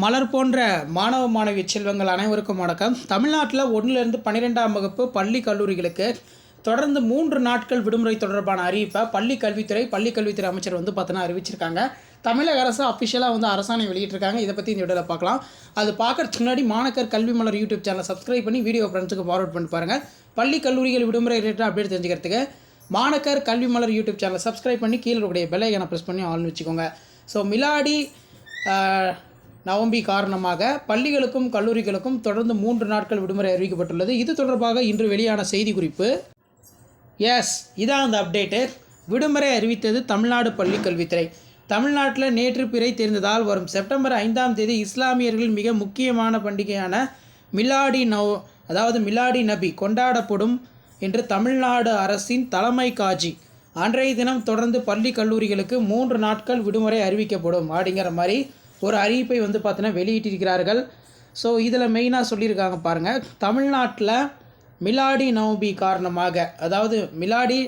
மலர் போன்ற மாணவ மாணவி செல்வங்கள் அனைவருக்கும் வணக்கம். தமிழ்நாட்டில் ஒன்றிலிருந்து பன்னிரெண்டாம் வகுப்பு பள்ளி கல்லூரிகளுக்கு தொடர்ந்து மூன்று நாட்கள் விடுமுறை தொடர்பான அறிவிப்பை பள்ளி கல்வித்துறை பள்ளி கல்வித்துறை அமைச்சர் வந்து பார்த்தோன்னா அறிவிச்சிருக்காங்க. தமிழக அரசு அஃபிஷியலாக வந்து அரசாணை வெளியிட்டிருக்காங்க. இதை பற்றி இந்த வீடியோவில் பார்க்கலாம். அது பார்க்கறதுக்கு முன்னாடி மாணக்கர் கல்வி மலர் யூடியூப் சேனலை சப்ஸ்கிரைப் பண்ணி வீடியோ ஃப்ரெண்ட்ஸுக்கு ஃபார்வர்ட் பண்ணி பாருங்கள் பள்ளி கல்லூரிகள் விடுமுறை ரிலேட்டட் அப்டேட் தெரிஞ்சுக்கிறதுக்கு மாணக்கர் கல்வி மலர் யூடியூப் சேனலை சப்ஸ்கிரைப் பண்ணி கீழே இருக்கக்கூடிய பெல் ப்ரெஸ் பண்ணி ஆள்னு வச்சுக்கோங்க. ஸோ மிலாடி நவம்பி காரணமாக பள்ளிகளுக்கும் கல்லூரிகளுக்கும் தொடர்ந்து மூன்று நாட்கள் விடுமுறை அறிவிக்கப்பட்டுள்ளது. இது தொடர்பாக இன்று வெளியான செய்திக்குறிப்பு. எஸ் இதான் அந்த அப்டேட்டு விடுமுறை அறிவித்தது தமிழ்நாடு பள்ளி கல்வித்துறை தமிழ்நாட்டில் நேற்று பிறை தெரிந்ததால் வரும் செப்டம்பர் ஐந்தாம் தேதி இஸ்லாமியர்கள் மிக முக்கியமான பண்டிகையான மிலாடி நவ் அதாவது மிலாடி நபி கொண்டாடப்படும் என்று தமிழ்நாடு அரசின் தலைமை காஜி. அன்றைய தினம் தொடர்ந்து பள்ளி கல்லூரிகளுக்கு மூன்று நாட்கள் விடுமுறை அறிவிக்கப்படும். அப்படிங்கிற மாதிரி ஒரு அறிவிப்பை வந்து பார்த்தீங்கன்னா வெளியிட்டிருக்கிறார்கள். ஸோ இதில் மெயினாக சொல்லியிருக்காங்க பாருங்கள் தமிழ்நாட்டில் மிலாடி நவபி காரணமாக அதாவது மிலாடி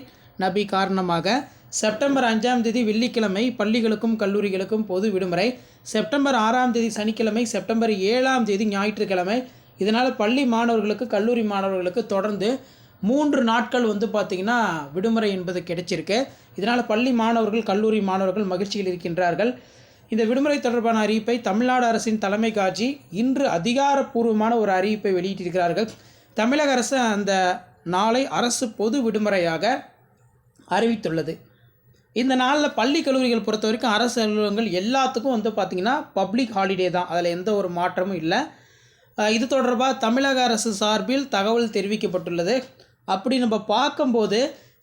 நபி காரணமாக செப்டம்பர் அஞ்சாம் தேதி வெள்ளிக்கிழமை பள்ளிகளுக்கும் கல்லூரிகளுக்கும் பொது விடுமுறை. செப்டம்பர் ஆறாம் தேதி சனிக்கிழமை செப்டம்பர் ஏழாம் தேதி ஞாயிற்றுக்கிழமை. இதனால் பள்ளி மாணவர்களுக்கு கல்லூரி மாணவர்களுக்கு தொடர்ந்து மூன்று நாட்கள் வந்து பார்த்திங்கன்னா விடுமுறை என்பது கிடைச்சிருக்கு. இதனால் பள்ளி மாணவர்கள் கல்லூரி மாணவர்கள் மகிழ்ச்சியில் இருக்கின்றார்கள். இந்த விடுமுறை தொடர்பான அறிவிப்பை தமிழ்நாடு அரசின் தலைமை காட்சி இன்று அதிகாரப்பூர்வமான ஒரு அறிவிப்பை வெளியிட்டிருக்கிறார்கள். தமிழக அரசு அந்த நாளை அரசு பொது விடுமுறையாக அறிவித்துள்ளது. இந்த நாளில் பள்ளி கல்லூரிகள் பொறுத்த வரைக்கும் அரசு அலுவலகங்கள் எல்லாத்துக்கும் வந்து பார்த்திங்கன்னா பப்ளிக் ஹாலிடே தான். அதில் எந்த ஒரு மாற்றமும் இல்லை. இது தொடர்பாக தமிழக அரசு சார்பில் தகவல் தெரிவிக்கப்பட்டுள்ளது. அப்படி நம்ம பார்க்கும்போது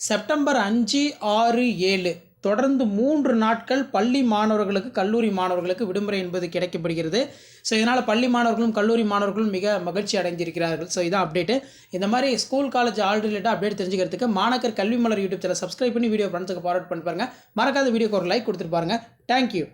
செப்டம்பர் அஞ்சு ஆறு ஏழு தொடர்ந்து மூன்று நாட்கள் பள்ளி மாணவர்களுக்கு கல்லூரி மாணவர்களுக்கு விடுமுறை என்பது கிடைக்கப்படுகிறது. ஸோ இதனால் பள்ளி மாணவர்களும் கல்லூரி மாணவர்களும் மிக மகிழ்ச்சி அடைந்திருக்கிறார்கள். ஸோ இதான் அப்டேட்டு இந்த மாதிரி ஸ்கூல் காலேஜ் ஆல் ரிலேட்டாக அப்டேட் தெரிஞ்சுக்கிறதுக்கு Manakkar Kalvi Malar YouTube channel subscribe பண்ணி வீடியோ ஃப்ரெண்ட்ஸுக்கு ஃபார்வர்ட் பண்ணி பாருங்கள் மறக்காத வீடியோக்கு ஒரு லைக் கொடுத்துட்டு பாருங்கள் தேங்க்யூ